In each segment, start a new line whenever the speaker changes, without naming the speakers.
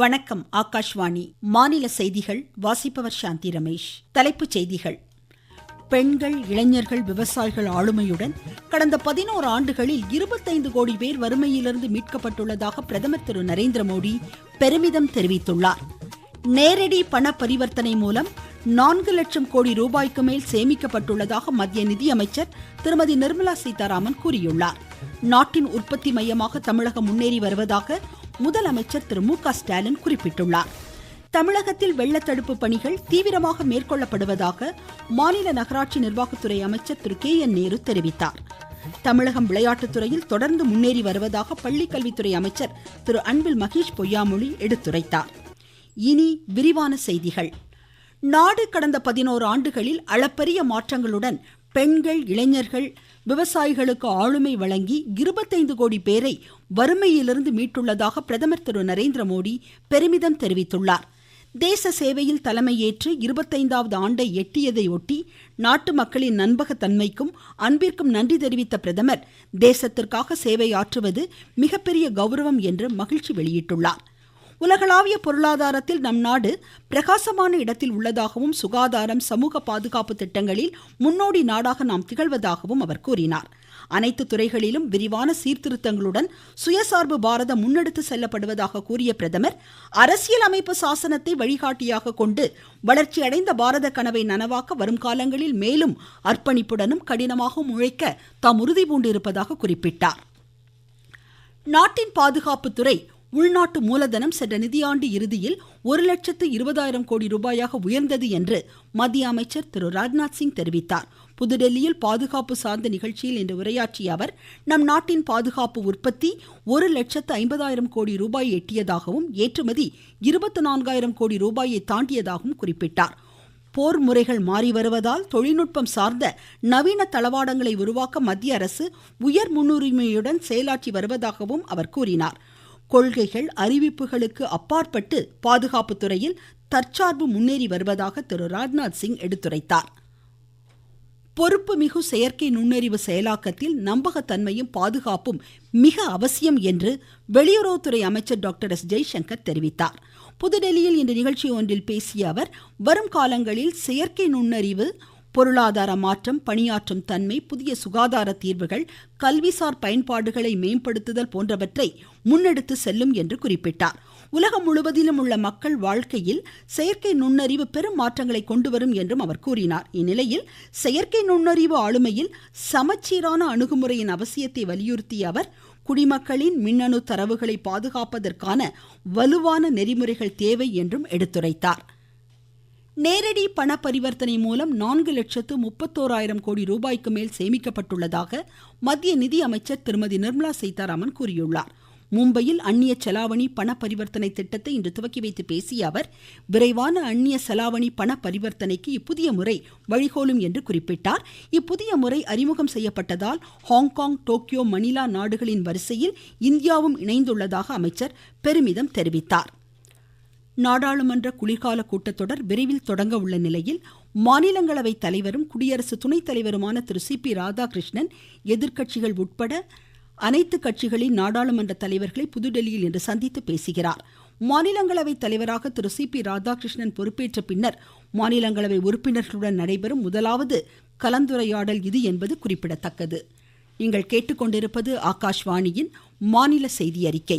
வணக்கம் ஆகாஷ்வாணி மாநில செய்திகள் வாசிப்பவர் சாந்தி ரமேஷ் தலைப்புச் செய்திகள் பெண்கள் இளைஞர்கள் விவசாயிகள் ஆளுமையுடன் கடந்த பதினோரு ஆண்டுகளில் இருபத்தைந்து கோடி பேர் வறுமையிலிருந்து மீட்கப்பட்டுள்ளதாக பிரதமர் திரு நரேந்திர மோடி பெருமிதம் தெரிவித்துள்ளார் நேரடி பண பரிவர்த்தனை மூலம் நான்கு லட்சம் கோடி ரூபாய்க்கு மேல் சேமிக்கப்பட்டுள்ளதாக மத்திய நிதியமைச்சர் திருமதி நிர்மலா சீதாராமன் கூறியுள்ளார் நாட்டின் உற்பத்தி மையமாக தமிழகம் முன்னேறி வருவதாக முதலமைச்சர் திரு மு க ஸ்டாலின் குறிப்பிட்டுள்ளார் தமிழகத்தில் வெள்ள தடுப்பு பணிகள் தீவிரமாக மேற்கொள்ளப்படுவதாக மாநில நகராட்சி நிர்வாகத்துறை அமைச்சர் திரு கே என் நேரு தெரிவித்தார் தமிழகம் விளையாட்டுத்துறையில் தொடர்ந்து முன்னேறி வருவதாக பள்ளிக்கல்வித்துறை அமைச்சர் திரு அன்பில் மகேஷ் பொய்யாமொழி எடுத்துரைத்தார் இனி விரிவான செய்திகள் நாடு கடந்த பதினோரு ஆண்டுகளில் அளப்பரிய மாற்றங்களுடன் பெண்கள் இளைஞர்கள் விவசாயிகளுக்கு ஆளுமை வழங்கி இருபத்தைந்து கோடி பேரை வறுமையிலிருந்து மீட்டுள்ளதாக பிரதமர் திரு நரேந்திர மோடி பெருமிதம் தெரிவித்துள்ளார் தேச சேவையில் தலைமையேற்று இருபத்தைந்தாவது ஆண்டை எட்டியதை ஒட்டி நாட்டு மக்களின் நண்பகத்தன்மைக்கும் அன்பிற்கும் நன்றி தெரிவித்த பிரதமர் தேசத்திற்காக சேவை ஆற்றுவது மிகப்பெரிய கௌரவம் என்று மகிழ்ச்சி வெளியிட்டுள்ளாா் உலகளாவிய பொருளாதாரத்தில் நம் நாடு பிரகாசமான இடத்தில் உள்ளதாகவும் சுகாதாரம் சமூக பாதுகாப்பு திட்டங்களில் முன்னோடி நாடாக நாம் திகழ்வதாகவும் அவர் கூறினார் அனைத்து துறைகளிலும் விரிவான சீர்திருத்தங்களுடன் சுயசார்பு பாரதம் முன்னெடுத்து செல்லப்படுவதாக கூறிய பிரதமர் அரசியல் அமைப்பு சாசனத்தை வழிகாட்டியாக கொண்டு வளர்ச்சியடைந்த பாரத கனவை நனவாக்க வரும் காலங்களில் மேலும் அர்ப்பணிப்புடனும் கடினமாக உழைக்க தாம் உறுதி பூண்டிருப்பதாக குறிப்பிட்டார் நாட்டின் பாதுகாப்புத்துறை உள்நாட்டு மூலதனம் சென்ற நிதியாண்டு இறுதியில் ஒரு லட்சத்து இருபதாயிரம் கோடி ரூபாயாக உயர்ந்தது என்று மத்திய அமைச்சர் திரு ராஜ்நாத் சிங் தெரிவித்தார் புதுடெல்லியில் பாதுகாப்பு சார்ந்த நிகழ்ச்சியில் இன்று உரையாற்றிய அவர் நம் நாட்டின் பாதுகாப்பு உற்பத்தி ஒரு லட்சத்து ஐம்பதாயிரம் கோடி ரூபாய் எட்டியதாகவும் ஏற்றுமதி இருபத்தி நான்காயிரம் கோடி ரூபாயை தாண்டியதாகவும் குறிப்பிட்டார் போர் முறைகள் மாறி வருவதால் தொழில்நுட்பம் சார்ந்த நவீன தளவாடங்களை உருவாக்க மத்திய அரசு உயர் முன்னுரிமையுடன் செயலாற்றி வருவதாகவும் அவர் கூறினார் கொள்கைகள் அறிவிப்புகளுக்கு அப்பாற்பட்டு பாதுகாப்பு துறையில் தற்சார்பு முன்னேறி வருவதாக திரு ராஜ்நாத் சிங் எடுத்துரைத்தார் பொறுப்புமிகு செயற்கை நுண்ணறிவு செயலாக்கத்தில் நம்பகத்தன்மையும் பாதுகாப்பும் மிக அவசியம் என்று வெளியுறவுத்துறை அமைச்சர் டாக்டர் எஸ் ஜெய்சங்கர் தெரிவித்தார் புதுடெல்லியில் இன்று நிகழ்ச்சி ஒன்றில் பேசிய அவர் வரும் காலங்களில் செயற்கை நுண்ணறிவு பொருளாதார மாற்றம் பணியாற்றும் தன்மை புதிய சுகாதார தீர்வுகள் கல்விசார் பயன்பாடுகளை மேம்படுத்துதல் போன்றவற்றை முன்னெடுத்து செல்லும் என்று குறிப்பிட்டார் உலகம் முழுவதிலும் உள்ள மக்கள் வாழ்க்கையில் செயற்கை நுண்ணறிவு பெரும் மாற்றங்களை கொண்டு வரும் என்றும் அவர் கூறினார் இந்நிலையில் செயற்கை நுண்ணறிவு ஆளுமையில் சமச்சீரான அணுகுமுறையின் அவசியத்தை வலியுறுத்திய அவர் குடிமக்களின் மின்னணு தரவுகளை பாதுகாப்பதற்கான வலுவான நெறிமுறைகள் தேவை என்றும் எடுத்துரைத்தாா் நேரடி பண பரிவர்த்தனை மூலம் நான்கு லட்சத்து முப்பத்தோராயிரம் கோடி ரூபாய்க்கு மேல் சேமிக்கப்பட்டுள்ளதாக மத்திய நிதியமைச்சர் திருமதி நிர்மலா சீதாராமன் கூறியுள்ளார் மும்பையில் அந்நிய செலாவணி பண பரிவர்த்தனை திட்டத்தை இன்று துவக்கி வைத்து பேசிய அவர் விரைவான அந்நிய செலாவணி பண பரிவர்த்தனைக்கு இப்புதிய முறை வழிகோலும் என்று குறிப்பிட்டார் இப்புதிய முறை அறிமுகம் செய்யப்பட்டதால் ஹாங்காங் டோக்கியோ மணிலா நாடுகளின் வரிசையில் இந்தியாவும் இணைந்துள்ளதாக அமைச்சர் பெருமிதம் தெரிவித்தார் நாடாளுமன்ற குளிர்கால கூட்டத்தொடர் விரைவில் தொடங்க உள்ள நிலையில் மாநிலங்களவை தலைவரும் குடியரசு துணைத் தலைவருமான திரு சி பி ராதாகிருஷ்ணன் எதிர்கட்சிகள் உட்பட அனைத்து கட்சிகளின் நாடாளுமன்ற தலைவர்களை புதுடெல்லியில் இன்று சந்தித்து பேசுகிறார் மாநிலங்களவை தலைவராக திரு சி பி ராதாகிருஷ்ணன் பொறுப்பேற்ற பின்னர் மாநிலங்களவை உறுப்பினர்களுடன் நடைபெறும் முதலாவது கலந்துரையாடல் இது என்பது குறிப்பிடத்தக்கது நீங்கள் கேட்டுக்கொண்டிருப்பது ஆகாஷ்வாணியின் மாநில செய்தி அறிக்கை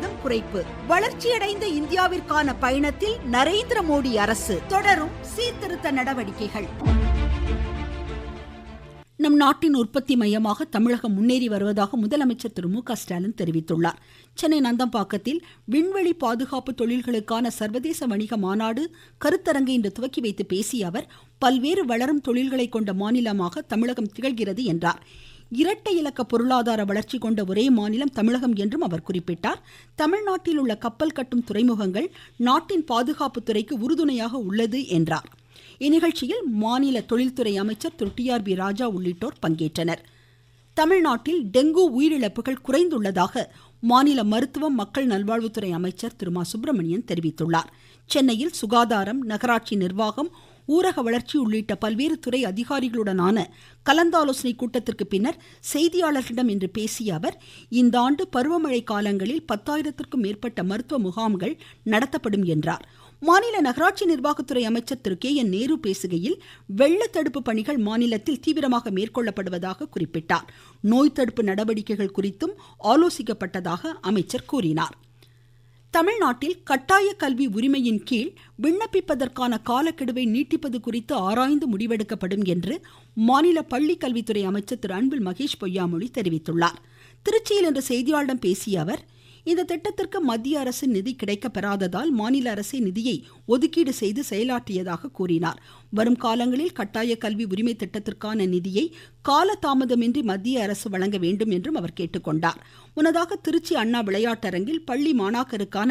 சதவிகிதம் குறைப்பு வளர்ச்சியடைந்த இந்தியாவிற்கான பயணத்தில் நரேந்திர மோடி அரசு தொடரும் சீர்திருத்த நடவடிக்கைகள் நம் நாட்டின் உற்பத்தி மையமாக தமிழகம் முன்னேறி வருவதாக முதலமைச்சர் திரு மு க ஸ்டாலின் தெரிவித்துள்ளார் சென்னை நந்தம்பாக்கத்தில் விண்வெளி பாதுகாப்பு தொழில்களுக்கான சர்வதேச வணிக மாநாடு கருத்தரங்கை இன்று துவக்கி வைத்து பேசிய அவர் பல்வேறு வளரும் தொழில்களை கொண்ட மாநிலமாக தமிழகம் திகழ்கிறது என்றார் இரட்டை இலக்க பொருளாதார வளர்ச்சி கொண்ட ஒரே மாநிலம் தமிழகம் என்றும் அவர் குறிப்பிட்டார் தமிழ்நாட்டில் உள்ள கப்பல் கட்டும் துறைமுகங்கள் நாட்டின் பாதுகாப்பு துறைக்கு உறுதுணையாக உள்ளது என்றார் இந்நிகழ்ச்சியில் மாநில தொழில்துறை அமைச்சர் திரு டி ஆர் பி ராஜா உள்ளிட்டோர் பங்கேற்றனர் தமிழ்நாட்டில் டெங்கு உயிரிழப்புகள் குறைந்துள்ளதாக மாநில மருத்துவம் மக்கள் நல்வாழ்வுத்துறை அமைச்சர் திரு மா சுப்பிரமணியன் தெரிவித்துள்ளார் சென்னையில் சுகாதாரம் நகராட்சி நிர்வாகம் ஊரக வளர்ச்சி உள்ளிட்ட பல்வேறு துறை அதிகாரிகளுடனான கலந்தாலோசனை கூட்டத்திற்கு பின்னர் செய்தியாளர்களிடம் இன்று பேசிய அவர் இந்த ஆண்டு பருவமழை காலங்களில் பத்தாயிரத்திற்கும் மேற்பட்ட மருத்துவ முகாம்கள் நடத்தப்படும் என்றார் மாநில நகராட்சி நிர்வாகத்துறை அமைச்சர் திரு கே என் நேரு பேசுகையில் வெள்ள தடுப்பு பணிகள் மாநிலத்தில் தீவிரமாக மேற்கொள்ளப்படுவதாக குறிப்பிட்டார் நோய் தடுப்பு நடவடிக்கைகள் குறித்தும் ஆலோசிக்கப்பட்டதாக அமைச்சர் கூறினார் தமிழ்நாட்டில் கட்டாய கல்வி உரிமையின் கீழ் விண்ணப்பிப்பதற்கான காலக்கெடுவை நீட்டிப்பது குறித்து ஆராய்ந்து முடிவெடுக்கப்படும் என்று மாநில பள்ளிக்கல்வித்துறை அமைச்சர் திரு அன்பில் மகேஷ் பொய்யாமொழி தெரிவித்துள்ளார் திருச்சியில் இன்று செய்தியாளர்களிடம் பேசிய அவர் இந்த திட்டத்திற்கு மத்திய அரசு நிதி கிடைக்கப்பெறாததால் மாநில அரசே நிதியை ஒதுக்கீடு செய்து செயலாற்றியதாக கூறினார் வரும் காலங்களில் கட்டாய கல்வி உரிமை திட்டத்திற்கான நிதியை காலதாமதமின்றி மத்திய அரசு வழங்க வேண்டும் என்றும் அவர் கேட்டுக்கொண்டார் முன்னதாக திருச்சி அண்ணா விளையாட்டரங்கில் பள்ளி மாணாக்கருக்கான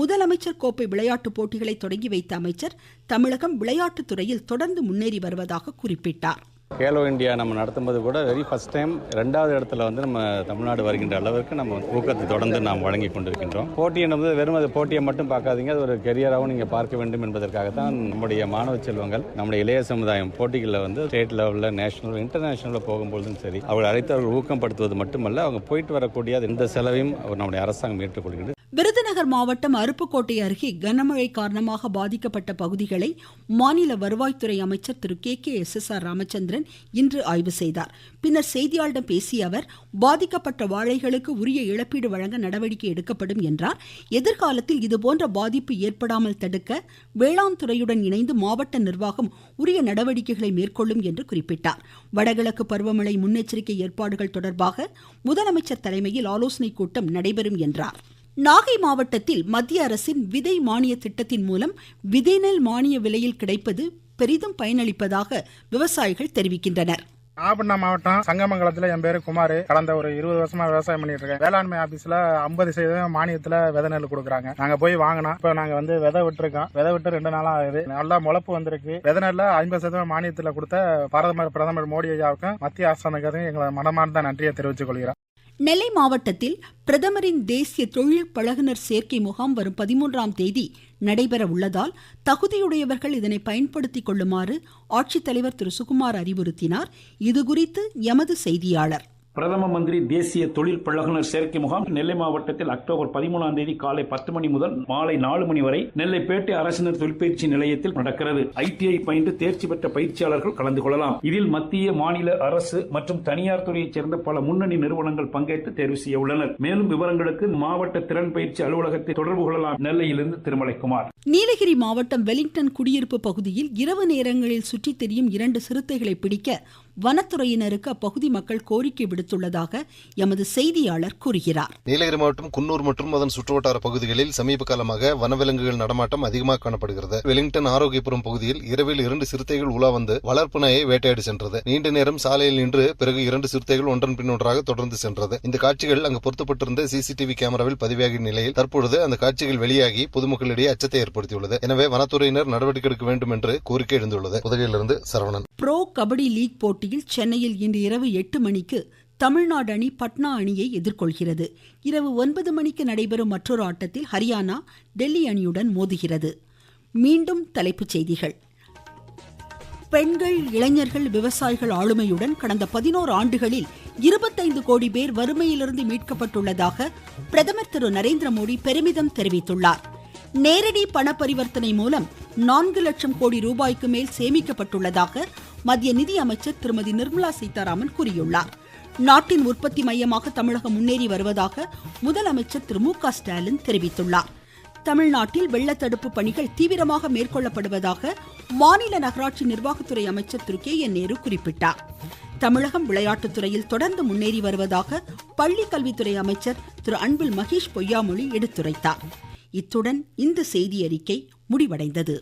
முதலமைச்சர் கோப்பை விளையாட்டுப் போட்டிகளை தொடங்கி வைத்த அமைச்சர் தமிழகம் விளையாட்டுத்துறையில் தொடர்ந்து முன்னேறி வருவதாக குறிப்பிட்டார் கேலோ இந்தியா
நம்ம நடத்தும்போது கூட வெரி ஃபஸ்ட் டைம் ரெண்டாவது இடத்துல வந்து நம்ம தமிழ்நாடு வருகின்ற அளவிற்கு நம்ம ஊக்கத்தை தொடர்ந்து நாம் வழங்கி கொண்டிருக்கின்றோம் போட்டி என்பது வெறும் அது போட்டியை மட்டும் பார்க்காதீங்க அது ஒரு கெரியராகவும் நீங்கள் பார்க்க வேண்டும் என்பதற்காக தான் நம்முடைய மாணவ செல்வங்கள் நம்முடைய இளைய சமுதாயம் போட்டிகளில் வந்து ஸ்டேட் லெவலில் நேஷனல் இன்டர்நேஷனலில் போகும்போதும் சரி அவர்கள் அழைத்து அவர்கள் ஊக்கப்படுத்துவது மட்டுமல்ல அவங்க போயிட்டு வரக்கூடிய இந்த செலவையும் அவர் நம்முடைய அரசாங்கம்
ஏற்றுக்கொள்கிறது விருதுநகர் மாவட்டம் அருப்புக்கோட்டை அருகே கனமழை காரணமாக பாதிக்கப்பட்ட பகுதிகளை மாநில வருவாய்த்துறை அமைச்சர் திரு K K S S R Ramachandran இன்று ஆய்வு செய்தார் பின்னர் செய்தியாளர்களிடம் பேசிய அவர் பாதிக்கப்பட்ட வாழைகளுக்கு உரிய இழப்பீடு வழங்க நடவடிக்கை எடுக்கப்படும் என்றார் எதிர்காலத்தில் இதுபோன்ற பாதிப்பு ஏற்படாமல் தடுக்க வேளாண் துறையுடன் இணைந்து மாவட்ட நிர்வாகம் உரிய நடவடிக்கைகளை மேற்கொள்ளும் என்று குறிப்பிட்டார் வடகிழக்கு பருவமழை முன்னெச்சரிக்கை ஏற்பாடுகள் தொடர்பாக முதலமைச்சர் தலைமையில் ஆலோசனைக் கூட்டம் நடைபெறும் என்றார் நாகை மாவட்டத்தில் மத்திய அரசின் விதை மானிய திட்டத்தின் மூலம் விதை நெல் மானிய விலையில் கிடைப்பது பெரிதும் பயனளிப்பதாக விவசாயிகள்
தெரிவிக்கின்றனர் நாகப்பட்டினம் மாவட்டம் சங்கமங்கலத்தில் என் பேர் குமார் கடந்த ஒரு இருபது வருஷமா விவசாயம் பண்ணிட்டு இருக்கேன் வேளாண்மை ஆபீஸ்ல ஐம்பது சதவீதம் மானியத்தில் விதை நெல் கொடுக்குறாங்க நாங்க போய் வாங்கினோம் இப்போ நாங்க வந்து விதை விட்டுருக்கோம் விதை விட்டு ரெண்டு நாளா ஆகுது நல்லா முளப்பு வந்திருக்கு விதை நெல்ல ஐம்பது சதவீதம் மானியத்தில் கொடுத்த பிரதமர் பிரதமர் மோடி ஐயாவுக்கும் மத்திய அரசாங்கத்துக்கும் எங்களை மனமார்ந்த நன்றியை தெரிவித்துக் கொள்கிறோம்
நெல்லை மாவட்டத்தில் பிரதமரின் தேசிய தொழில் பழகுனர் சேர்க்கை முகாம் வரும் பதிமூன்றாம் தேதி நடைபெற உள்ளதால் தகுதியுடையவர்கள் இதனை பயன்படுத்திக் கொள்ளுமாறு ஆட்சித்தலைவர் திரு சுகுமார் அறிவுறுத்தினார் இதுகுறித்து எமது
செய்தியாளர் பிரதம மந்திரி தேசிய தொழில் பழகுனர் சேர்க்கை முகாம் நெல்லை மாவட்டத்தில் அக்டோபர் பதிமூணாம் தேதி காலை பத்து மணி முதல் மாலை நாலு மணி வரை நெல்லை பேட்டை அரசினர் தொழிற்பயிற்சி நிலையத்தில் நடக்கிறது ஐடிஐ பயின்று தேர்ச்சி பெற்ற பயிற்சியாளர்கள் கலந்து கொள்ளலாம் இதில் மத்திய மாநில அரசு மற்றும் தனியார் துறையைச் சேர்ந்த பல முன்னணி நிறுவனங்கள் பங்கேற்று தேர்வு செய்ய உள்ளனர் மேலும் விவரங்களுக்கு மாவட்ட திறன் பயிற்சி அலுவலகத்தை தொடர்பு கொள்ளலாம் நெல்லையிலிருந்து
திருமலைக்குமார் நீலகிரி மாவட்டம் வெலிங்டன் குடியிருப்பு பகுதியில் இரவு நேரங்களில் சுற்றித் தெரியும் இரண்டு சிறுத்தைகளை பிடிக்க வனத்துறையினருக்கு அப்பகுதி மக்கள் கோரிக்கை விடுத்துள்ளதாக எமது செய்தியாளர்
கூறுகிறார் நீலகிரி மாவட்டம் குன்னூர் மற்றும் அதன் சுற்றுவட்டார பகுதிகளில் சமீப காலமாக வனவிலங்குகள் நடமாட்டம் அதிகமாக காணப்படுகிறது வெலிங்டன் ஆரோக்கியபுரம் பகுதியில் இரவில் இரண்டு சிறுத்தைகள் உலா வந்து வளர்ப்பு நாயை வேட்டையாடி சென்றது நீண்ட நேரம் சாலையில் நின்று பிறகு இரண்டு சிறுத்தைகள் ஒன்றன் பின் ஒன்றாக தொடர்ந்து சென்றது இந்த காட்சிகள் அங்கு பொருத்தப்பட்டிருந்த சிசிடிவி கேமராவில் பதிவாகிய நிலையில் தற்பொழுது அந்த காட்சிகள் வெளியாகி பொதுமக்களிடையே அச்சத்தை ஏற்படுத்தியுள்ளது எனவே வனத்துறையினர் நடவடிக்கை எடுக்க வேண்டும் என்று கோரிக்கை எழுந்துள்ளது உதவியிலிருந்து
சரவணன் ப்ரோ கபடி லீக் போட்டி போட்டியில் சென்னையில் இன்று இரவு எட்டு மணிக்கு தமிழ்நாடு அணி பட்னா அணியை எதிர்கொள்கிறது இரவு ஒன்பது மணிக்கு நடைபெறும் மற்றொரு ஆட்டத்தில் ஹரியானா டெல்லி அணியுடன் மோதுகிறது மீண்டும் தலைப்புச் செய்திகள் பெண்கள் இளைஞர்கள் விவசாயிகள் ஆளுமையுடன் கடந்த பதினோரு ஆண்டுகளில் இருபத்தைந்து கோடி பேர் வறுமையிலிருந்து மீட்கப்பட்டுள்ளதாக பிரதமர் திரு நரேந்திர மோடி பெருமிதம் தெரிவித்துள்ளார் நேரடி பண பரிவர்த்தனை மூலம் நான்கு லட்சம் கோடி ரூபாய்க்கு மேல் சேமிக்கப்பட்டுள்ளதாக மத்திய நிதியமைச்சர் திருமதி நிர்மலா சீதாராமன் கூறியுள்ளார் நாட்டின் உற்பத்தி மையமாக தமிழகம் முன்னேறி வருவதாக முதலமைச்சர் திரு மு க ஸ்டாலின் தெரிவித்துள்ளார் தமிழ்நாட்டில் வெள்ளத்தடுப்பு பணிகள் தீவிரமாக மேற்கொள்ளப்படுவதாக மாநில நகராட்சி நிர்வாகத்துறை அமைச்சர் திரு கே என் நேரு குறிப்பிட்டார் தமிழகம் விளையாட்டுத் துறையில் தொடர்ந்து முன்னேறி வருவதாக பள்ளிக் கல்வித்துறை அமைச்சர் திரு அன்பில் மகேஷ் பொய்யாமொழி எடுத்துரைத்தார் இத்துடன் இந்த செய்தி அறிக்கை முடிவடைந்தது